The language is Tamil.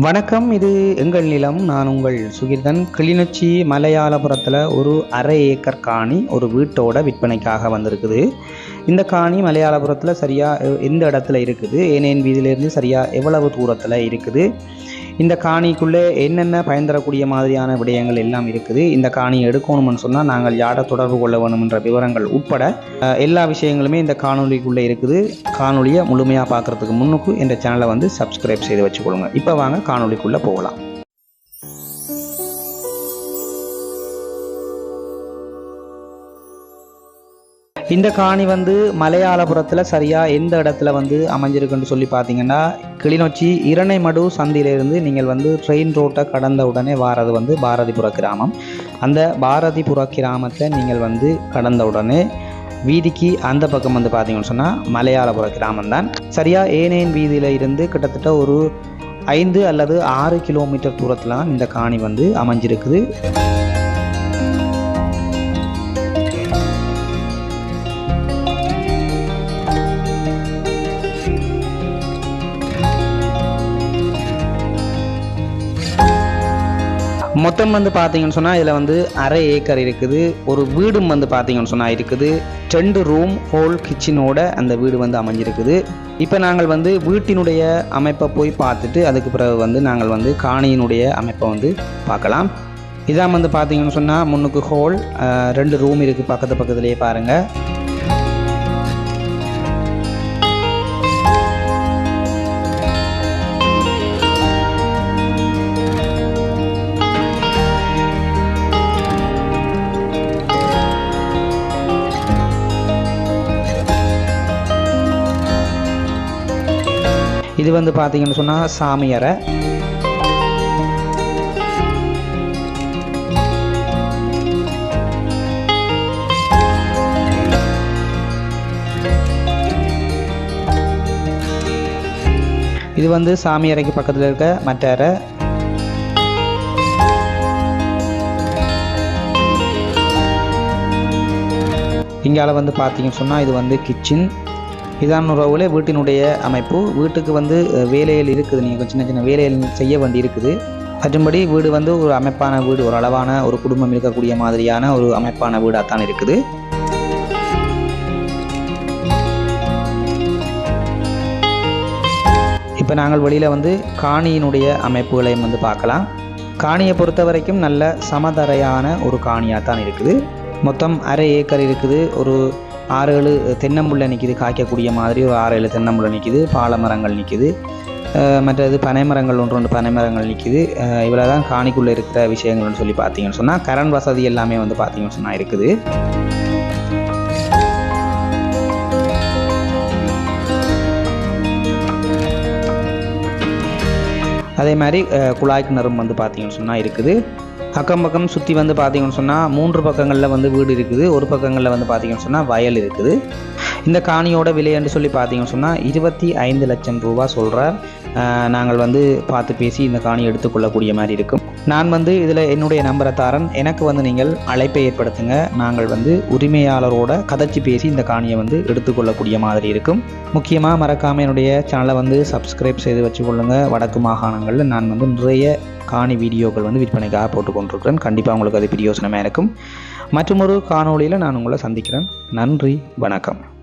வணக்கம் இது எங்கள் நிலம். நான் உங்கள் சுகிர்தன். கிளிநொச்சி மலையாளபுரத்தில் ஒரு அரை ஏக்கர் காணி ஒரு வீட்டோட விற்பனைக்காக வந்திருக்குது. இந்த காணி மலையாளபுரத்தில் சரியாக எந்த இடத்துல இருக்குது? ஏனேன் வீதியிலேருந்து சரியாக எவ்வளவு தூரத்தில் இருக்குது? இந்த காணிக்குள்ளே என்னென்ன பயன் தரக்கூடிய மாதிரியான விடயங்கள் எல்லாம் இருக்குது? இந்த காணியை எடுக்கணும்னு சொன்னால் நாங்கள் யாரை தொடர்பு கொள்ள வேணுமென்ற விவரங்கள் உட்பட எல்லா விஷயங்களுமே இந்த காணொலிக்குள்ளே இருக்குது. காணொலியை முழுமையாக பார்க்குறதுக்கு முன்னுக்கு இந்த சேனலை வந்து சப்ஸ்கிரைப் செய்து வச்சுக்கொள்ளுங்க. இப்போ வாங்க காணொலிக்குள்ளே போகலாம். இந்த காணி வந்து மலையாளபுரத்தில் சரியாக எந்த இடத்துல வந்து அமைஞ்சிருக்குன்னு சொல்லி பார்த்தீங்கன்னா கிளிநொச்சி இரணைமடு சந்தியிலிருந்து நீங்கள் வந்து ட்ரெயின் ரோட்டை கடந்த உடனே வாரது வந்து பாரதிபுர கிராமம். அந்த பாரதிபுர கிராமத்தை நீங்கள் வந்து கடந்த உடனே வீதிக்கு அந்த பக்கம் வந்து பார்த்தீங்கன்னு சொன்னால் மலையாளபுர கிராமம் தான் சரியாக ஏனேன் வீதியில் இருந்து கிட்டத்தட்ட ஒரு ஐந்து அல்லது ஆறு கிலோமீட்டர் தூரத்தில் தான் இந்த காணி வந்து அமைஞ்சிருக்குது. மொத்தம் வந்து பார்த்தீங்கன்னு சொன்னால் இதில் வந்து அரை ஏக்கர் இருக்குது. ஒரு வீடும் வந்து பார்த்தீங்கன்னு சொன்னால் இருக்குது. ரெண்டு ரூம் ஹோல் கிச்சனோட அந்த வீடு வந்து அமைஞ்சிருக்குது. இப்போ நாங்கள் வந்து வீட்டினுடைய அமைப்பை போய் பார்த்துட்டு அதுக்கு பிறகு வந்து நாங்கள் வந்து காணியினுடைய அமைப்பை வந்து பார்க்கலாம். இதான் வந்து பார்த்தீங்கன்னு சொன்னால் முன்னுக்கு ஹோல் ரெண்டு ரூம் இருக்குது பக்கத்து பக்கத்துலேயே பாருங்கள் இது வந்து பார்த்தீங்கன்னு சொன்னால் சாமியறை இது வந்து சாமி அறைக்கு பக்கத்தில் இருக்க மற்ற அறை. இங்கால வந்து பார்த்தீங்கன்னு சொன்னால் இது வந்து கிச்சன் இதான் உறவுல வீட்டினுடைய அமைப்பு. வீட்டுக்கு வந்து வேலையில் இருக்குது. நீங்கள் சின்ன சின்ன வேலையில் செய்ய வேண்டி இருக்குது. மற்றும்படி வீடு வந்து ஒரு அமைப்பான வீடு ஒரு அளவான ஒரு குடும்பம் இருக்கக்கூடிய மாதிரியான ஒரு அமைப்பான வீடாக தான் இருக்குது. இப்போ நாங்கள் வெளியில் வந்து காணியினுடைய அமைப்புகளையும் வந்து பார்க்கலாம். காணியை பொறுத்த வரைக்கும் நல்ல சமதரையான ஒரு காணியாக தான் இருக்குது. மொத்தம் அரை ஏக்கர் இருக்குது. ஒரு ஆறு ஏழு தென்னம்புள்ள நிற்கிது காய்க்கக்கூடிய மாதிரி ஒரு ஆறு ஏழு தென்னம்புள்ள நிற்கிது பாலை மரங்கள் நிற்கிது அஹ் மற்றது பனைமரங்கள் ஒன்று ரெண்டு பனைமரங்கள் நிற்கிது இவ்வளோ தான் காணிக்குள்ளே இருக்கிற விஷயங்கள்னு சொல்லி பார்த்தீங்கன்னு சொன்னால் கரண்ட் வசதி எல்லாமே வந்து பார்த்தீங்கன்னு சொன்னால் இருக்குது. அதே மாதிரி குழாய் கிணறும் வந்து பார்த்தீங்கன்னு சொன்னால் இருக்குது. அக்கம் பக்கம் சுற்றி வந்து பார்த்தீங்கன்னு சொன்னால் மூன்று பக்கங்களில் வந்து வீடு இருக்குது. ஒரு பக்கங்களில் வந்து பார்த்தீங்கன்னு சொன்னால் வயல் இருக்குது. இந்த காணியோட விலைன்னு சொல்லி பார்த்தீங்கன்னு சொன்னால் இருபத்தி ஐந்து லட்சம் ரூபா சொல்கிறார் நாங்கள் வந்து பார்த்து பேசி இந்த காணி எடுத்துக்கொள்ளக்கூடிய மாதிரி இருக்கும். நான் வந்து இதில் என்னுடைய நம்பரை தாரன். எனக்கு வந்து நீங்கள் அழைப்பை ஏற்படுத்துங்க. நாங்கள் வந்து உரிமையாளரோட கதைச்சி பேசி இந்த காணியை வந்து எடுத்துக்கொள்ளக்கூடிய மாதிரி இருக்கும். முக்கியமாக மறக்காமல் என்னுடைய சேனலை வந்து சப்ஸ்கிரைப் செய்து வச்சுக்கொள்ளுங்க. வடக்கு மாகாணங்களில் நான் வந்து நிறைய காணி வீடியோக்கள் வந்து விற்பனைக்காக போட்டுக்கொண்டிருக்கிறேன். கண்டிப்பாக உங்களுக்கு அது பிரியோசனமாக இருக்கும். மற்றொரு காணொளியில் நான் உங்களை சந்திக்கிறேன். நன்றி. வணக்கம்.